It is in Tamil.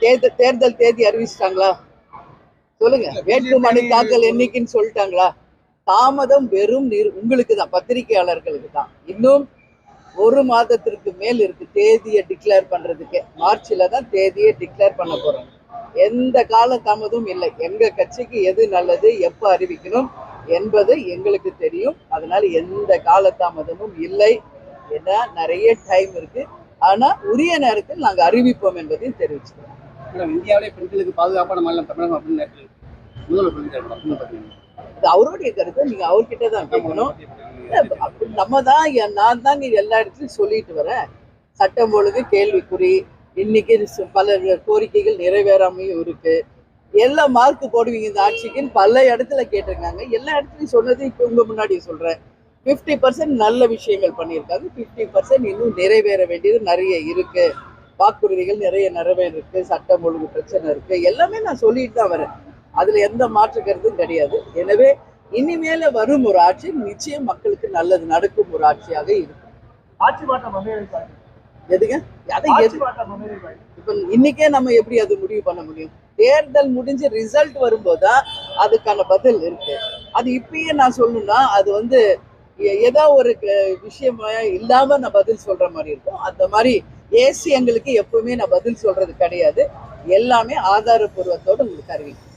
தேர்தல் தேர்தல் தேதி அறிவிச்சிட்டாங்களா? சொல்லுங்க. வேட்புமனு தாக்கல் என்னைக்குன்னு சொல்லிட்டாங்களா? தாமதம் வெறும் நிர்- உங்களுக்கு தான் பத்திரிகையாளர்களுக்கு தான். இன்னும் ஒரு மாதத்திற்கு மேல் இருக்கு தேதியை டிக்ளேர் பண்றதுக்கு. மார்ச்ல தான் தேதியை டிக்ளேர் பண்ண போறோம். எந்த கால தாமதமும் இல்லை. எங்க கட்சிக்கு எது நல்லது எப்ப அறிவிக்கணும் என்பது எங்களுக்கு தெரியும். அதனால எந்த கால தாமதமும் இல்லை. ஏன்னா நிறைய டைம் இருக்கு. ஆனா உரிய நேரத்தில் நாங்க அறிவிப்போம் என்பதையும் தெரிவிச்சுக்கிறோம். இந்தியாவிலே பெண்களுக்கு பாதுகாப்பான மாநிலம் தமிழகம் அப்படின்னு முதல்வர் அவருடைய கருத்தை நீங்க அவர்கிட்ட தான் கேட்கணும். நம்ம தான் நான் தாங்க எல்லா இடத்துலயும் சொல்லிட்டு வரேன். சட்டம் ஒழுங்கு கேள்விக்குறி இன்னைக்கு பல கோரிக்கைகள் நிறைவேறாமையும் இருக்கு. எல்லாம் மார்க் போடுவீங்க இந்த ஆட்சிக்குன்னு பல இடத்துல கேட்டிருக்காங்க. எல்லா இடத்துலயும் சொன்னது இப்போ உங்க முன்னாடி சொல்றேன். ஃபிஃப்டி பர்சன்ட் நல்ல விஷயங்கள் பண்ணியிருக்காங்க. ஃபிஃப்டி பர்சன்ட் இன்னும் நிறைவேற வேண்டியது நிறைய இருக்கு. வாக்குறுதிகள் நிறைய நிறைவேறிருக்கு. சட்டம் ஒழுங்கு பிரச்சனை இருக்கு. எல்லாமே நான் சொல்லிட்டு தான் வரேன். அதுல எந்த மாற்று கருத்தும் கிடையாது. எனவே இனிமேல வரும் ஒரு ஆட்சி நிச்சயம் மக்களுக்கு நல்லது நடக்கும் ஒரு ஆட்சியாக இருக்கும். ஆட்சி மாற்றம் எதுங்க? அதை இப்ப இன்னைக்கே நம்ம எப்படி அது முடிவு பண்ண முடியும்? தேர்தல் முடிஞ்சு ரிசல்ட் வரும்போதுதான் அதுக்கான பதில் இருக்கு. அது இப்பயே நான் சொல்லணும்னா அது வந்து ஏதோ ஒரு விஷயமா இல்லாம நான் பதில் சொல்ற மாதிரி இருக்கும். அந்த மாதிரி ஏசி எங்களுக்கு எப்பவுமே நான் பதில் சொல்றது கிடையாது. எல்லாமே ஆதாரப்பூர்வத்தோட உங்களுக்கு அறிவிக்கும்